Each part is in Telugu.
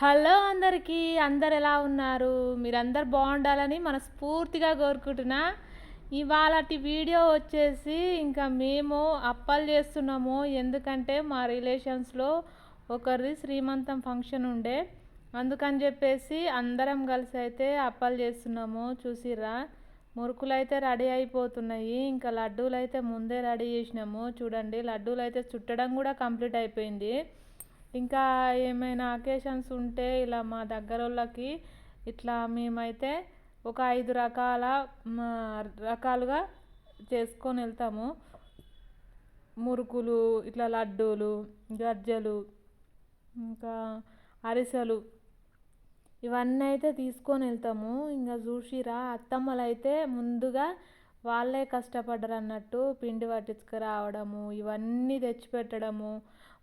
హలో అందరికీ అందరు ఎలా ఉన్నారు? మీరందరు బాగుండాలని మనస్ఫూర్తిగా కోరుకుంటున్నా. ఇవాళటి వీడియో వచ్చేసి ఇంకా మేము అప్పలు చేస్తున్నాము. ఎందుకంటే మా రిలేషన్స్లో ఒకరిది శ్రీమంతం ఫంక్షన్ ఉండే. అందుకని చెప్పేసి అందరం కలిసి అయితే అప్పలు చేస్తున్నాము. చూసిర్రా? మురుకులు అయితే రెడీ అయిపోతున్నాయి. ఇంకా లడ్డూలు అయితే ముందే రెడీ చేసినాము. చూడండి లడ్డూలు అయితే చుట్టడం కూడా కంప్లీట్ అయిపోయింది. ఇంకా ఏమైనా అకేషన్స్ ఉంటే ఇలా మా దగ్గర వాళ్ళకి ఇట్లా మేమైతే ఒక ఐదు రకాల రకాలుగా చేసుకొని వెళ్తాము. మురుకులు ఇట్లా లడ్డూలు గజ్జలు ఇంకా అరిసెలు ఇవన్నీ అయితే తీసుకొని వెళ్తాము. ఇంకా చూసిరా అత్తమ్మలు అయితే ముందుగా వాళ్ళే కష్టపడ్డరు అన్నట్టు పిండి పట్టించుకురావడము ఇవన్నీ తెచ్చిపెట్టడము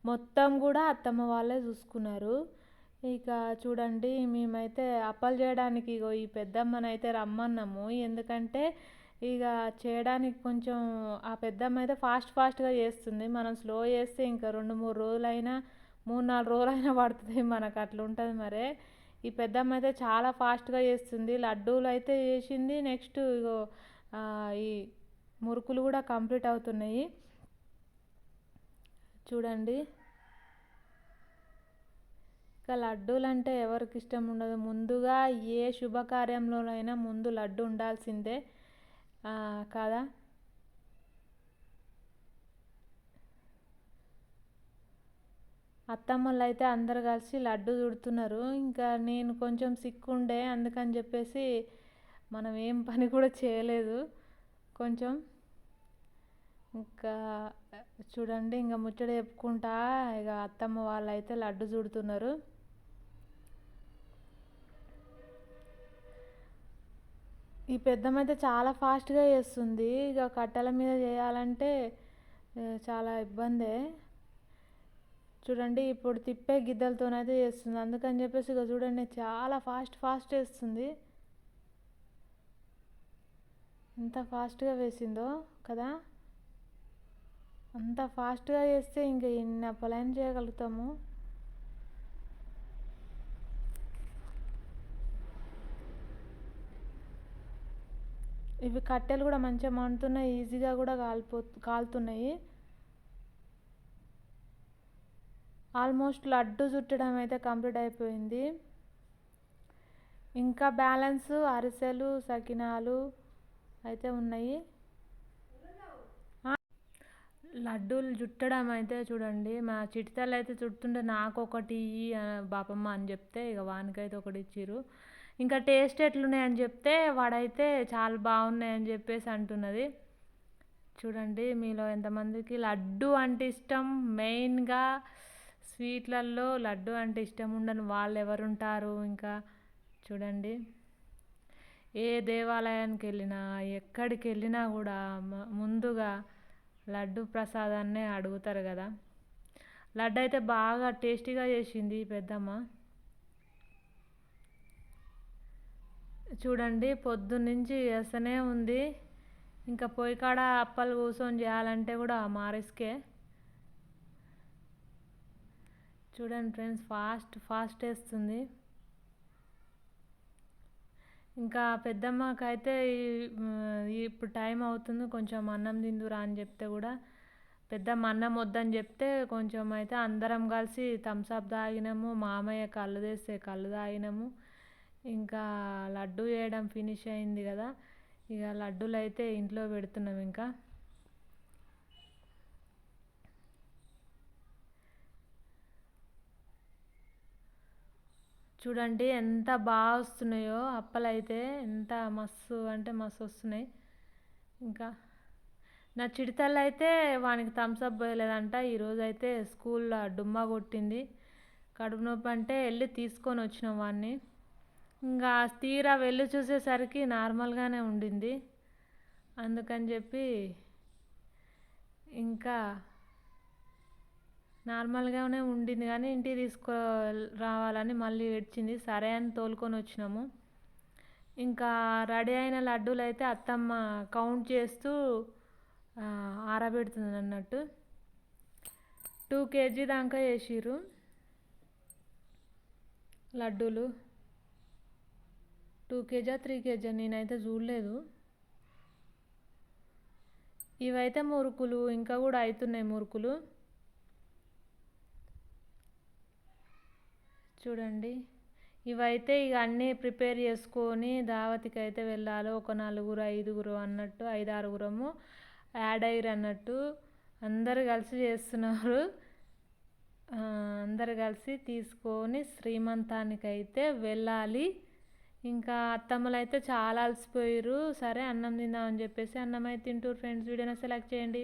మొత్తం కూడా అత్తమ్మ వాళ్ళే చూసుకున్నారు. ఇక చూడండి మేమైతే అప్పలు చేయడానికి ఇగో ఈ పెద్దమ్మని అయితే రమ్మన్నాము. ఎందుకంటే ఇక చేయడానికి కొంచెం ఆ పెద్దమ్మ అయితే ఫాస్ట్ ఫాస్ట్గా చేస్తుంది. మనం స్లో చేస్తే ఇంకా రెండు మూడు రోజులైనా మూడు నాలుగు రోజులైనా పడుతుంది మనకు అట్లా ఉంటుంది మరే. ఈ పెద్దమ్మ అయితే చాలా ఫాస్ట్గా చేస్తుంది. లడ్డూలు అయితే చేసింది. నెక్స్ట్ ఇగో ఈ మురుకులు కూడా కంప్లీట్ అవుతున్నాయి. చూడండి. ఇక లడ్డూలు అంటే ఎవరికి ఇష్టం ఉండదు. ముందుగా ఏ శుభకార్యంలోనైనా ముందు లడ్డు ఉండాల్సిందే. కదా? అత్తమ్మలు అయితే అందరు కలిసి లడ్డు చుడుతున్నారు. ఇంకా నేను కొంచెం సిక్కుండే అందుకని చెప్పేసి మనం ఏం పని కూడా చేయలేదు. కొంచెం ఇంకా చూడండి ఇంకా ముచ్చట చెప్పుకుంటా. ఇక అత్తమ్మ వాళ్ళు అయితే లడ్డు చూడుతున్నారు. ఈ పెద్దమ్మ అయితే చాలా ఫాస్ట్గా చేస్తుంది. ఇక కట్టెల మీద చేయాలంటే చాలా ఇబ్బందే. చూడండి ఇప్పుడు తిప్పే గిద్దలతోనైతే చేస్తుంది. అందుకని చెప్పేసి ఇక చూడండి చాలా ఫాస్ట్ ఫాస్ట్ వేస్తుంది ఎంత ఫాస్ట్గా వేసిందో కదా? అంత ఫాస్ట్గా చేస్తే ఇంకా ఎన్ని అప్పలైన చేయగలుగుతాము? ఇవి కట్టెలు కూడా మంచిగా మండుతున్నాయి ఈజీగా కూడా కాలిపో కాలుతున్నాయి. ఆల్మోస్ట్ లడ్డు చుట్టడం అయితే కంప్లీట్ అయిపోయింది. ఇంకా బ్యాలెన్స్ అరిసెలు సకినాలు అయితే ఉన్నాయి. లడ్డూలు చుట్టడం అయితే చూడండి మా చిటితలు అయితే చుడుతుంటే నాకు ఒకటి బాపమ్మ అని చెప్తే ఇక వానికైతే ఒకటి ఇచ్చిర్రు. ఇంకా టేస్ట్ ఎట్లున్నాయని చెప్తే వాడైతే చాలా బాగున్నాయి అని చెప్పేసి అంటున్నది. చూడండి మీలో ఎంతమందికి లడ్డు అంటే ఇష్టం? మెయిన్గా స్వీట్లలో లడ్డు అంటే ఇష్టం ఉండని వాళ్ళు ఎవరుంటారు? ఇంకా చూడండి. ఏ దేవాలయానికి వెళ్ళినా ఎక్కడికి వెళ్ళినా కూడా ముందుగా లడ్డు ప్రసాదాన్నే అడుగుతారు కదా. లడ్డు అయితే బాగా టేస్టీగా చేసింది పెద్దమ్మ. చూడండి పొద్దున్నుంచి వేస్తూనే ఉంది. ఇంకా పొయ్యి కాడ అప్పలు కూర్చొని చేయాలంటే కూడా మారిస్కే చూడండి ఫ్రెండ్స్ ఫాస్ట్ ఫాస్ట్ వేస్తుంది. ఇంకా పెద్దమ్మకైతే ఇప్పుడు టైం అవుతుంది కొంచెం అన్నం తిందురా అని చెప్తే కూడా పెద్దమ్మ అన్నం వద్దని చెప్తే కొంచెం అయితే అందరం కలిసి థమ్సప్ తాగినాము మామయ్య కళ్ళు తెస్తే కళ్ళు తాగినాము. ఇంకా లడ్డు వేయడం ఫినిష్ అయింది కదా ఇక లడ్డూలు అయితే ఇంట్లో పెడుతున్నాం ఇంకా. చూడండి ఎంత బాగా వస్తున్నాయో అప్పలు అయితే ఎంత మస్తు అంటే మస్తు వస్తున్నాయి. ఇంకా నా చిడితల్లి అయితే వానికి థమ్స్అప్ పోయలేదంట. ఈరోజు అయితే స్కూల్లో డుమ్మా కొట్టింది. కడుపు నొప్పి అంటే వెళ్ళి తీసుకొని వచ్చినాం వాడిని ఇంకా తీరా వెళ్ళి చూసేసరికి నార్మల్గానే ఉండింది. అందుకని చెప్పి ఇంకా నార్మల్గానే ఉండింది కానీ ఇంటికి తీసుకో రావాలని మళ్ళీ ఏడ్చింది. సరే అని తోలుకొని వచ్చినాము. ఇంకా రెడీ అయిన లడ్డూలు అయితే అత్తమ్మ కౌంట్ చేస్తూ ఆరబెడుతుంది అన్నట్టు. టూ కేజీ దాకా వేసిర్రు లడ్డూలు. టూ కేజా త్రీ కేజా నేనైతే చూడలేదు. ఇవైతే మురుకులు ఇంకా కూడా అవుతున్నాయి మురుకులు. చూడండి. ఇవైతే ఇక అన్నీ ప్రిపేర్ చేసుకొని దావతికి అయితే వెళ్ళాలి ఒక నలుగురు ఐదుగురు అన్నట్టు ఐదు ఆరుగురము యాడ్ అయ్యారు అన్నట్టు అందరు కలిసి చేస్తున్నారు. అందరు కలిసి తీసుకొని శ్రీమంతానికి అయితే వెళ్ళాలి. ఇంకా అత్తమ్మలు అయితే చాలా అలసిపోయారు సరే అన్నం తిందామని చెప్పేసి అన్నం అయితే తింటూ ఫ్రెండ్స్ వీడియోని సెలెక్ట్ చేయండి.